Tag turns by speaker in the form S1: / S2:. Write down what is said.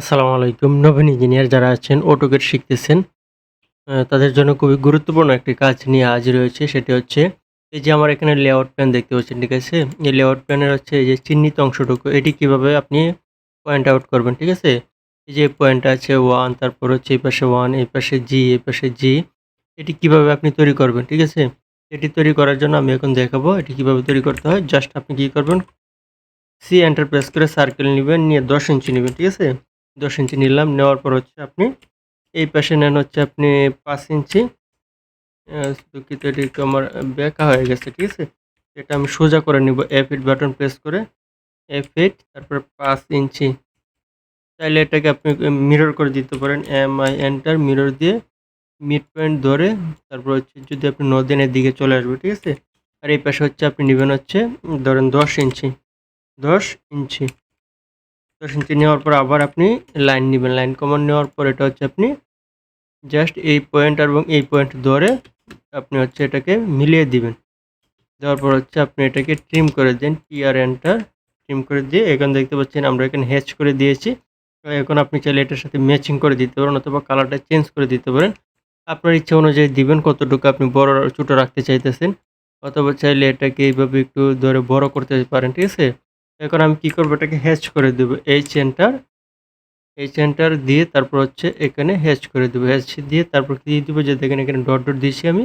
S1: আসসালামু আলাইকুম। নবীন ইঞ্জিনিয়ার যারা আছেন অটোকেট শিখতেছেন তাদের জন্য খুবই গুরুত্বপূর্ণ একটি কাজ নিয়ে আজ রয়েছে, সেটি হচ্ছে এই যে আমার এখানে লেআউট প্ল্যান দেখতে পাচ্ছেন, ঠিক আছে? এই লেআউট প্ল্যানের হচ্ছে এই যে চিহ্নিত অংশটুকু, এটি কীভাবে আপনি পয়েন্ট আউট করবেন, ঠিক আছে? এই যে পয়েন্ট আছে ওয়ান তারপর হচ্ছে এই পাশে ওয়ান এই পাশে জি এই পাশে জি এটি কীভাবে আপনি তৈরি করবেন, ঠিক আছে? এটি তৈরি করার জন্য আমি এখন দেখাবো, এটি কীভাবে তৈরি করতে হয়। জাস্ট আপনি কি করবেন সি এন্টার প্রেস করে সার্কেল নেবেন, নিয়ে দশ ইঞ্চি নেবেন, ঠিক আছে? দশ ইঞ্চি নিলাম, নেওয়ার পর হচ্ছে আপনি এই পাশে নেন হচ্ছে আপনি পাঁচ ইঞ্চি। দুঃখিত এটি একটু আমার বেঁকা হয়ে গেছে, ঠিক আছে? এটা আমি সোজা করে নিব এফ এইট বাটন প্রেস করে। এফ এইট তারপর পাঁচ ইঞ্চি। চাইলে এটাকে আপনি মিরর করে দিতে পারেন। এম আই এন্টার মিরর দিয়ে মিড পয়েন্ট ধরে, তারপর হচ্ছে যদি আপনি নদিনের দিকে চলে আসবে, ঠিক আছে? আর এই পাশে হচ্ছে আপনি নেবেন হচ্ছে, ধরেন দশ ইঞ্চি। দশ ইঞ্চি। দশ নেওয়ার পর আবার আপনি লাইন নেবেন। লাইন কমান নেওয়ার পর এটা হচ্ছে আপনি জাস্ট এই পয়েন্ট এবং এই পয়েন্ট ধরে আপনি হচ্ছে এটাকে মিলিয়ে দিবেন। দেওয়ার পর হচ্ছে আপনি এটাকে ট্রিম করে দেন টি আর এন্টার ট্রিম করে দিয়ে এখন দেখতে পাচ্ছেন আমরা এখানে হ্যাচ করে দিয়েছি। এখন আপনি চাইলে এটার সাথে ম্যাচিং করে দিতে পারেন অথবা কালারটা চেঞ্জ করে দিতে পারেন। আপনার ইচ্ছা অনুযায়ী দিবেন কতটুকু আপনি বড় ছোটো রাখতে চাইতেছেন। অথবা চাইলে এটাকে এইভাবে একটু ধরে বড় করতে পারেন, ঠিক আছে? এখন আমি কি করব? এটাকে হ্যাচ করে দেবো। এই চেনটার এই চেনটার দিয়ে তারপর হচ্ছে এখানে হ্যাচ করে দেবো। হ্যাচ দিয়ে তারপর কি দিয়ে দেবো? যে দেখেন এখানে ডট ডট দিয়েছি আমি।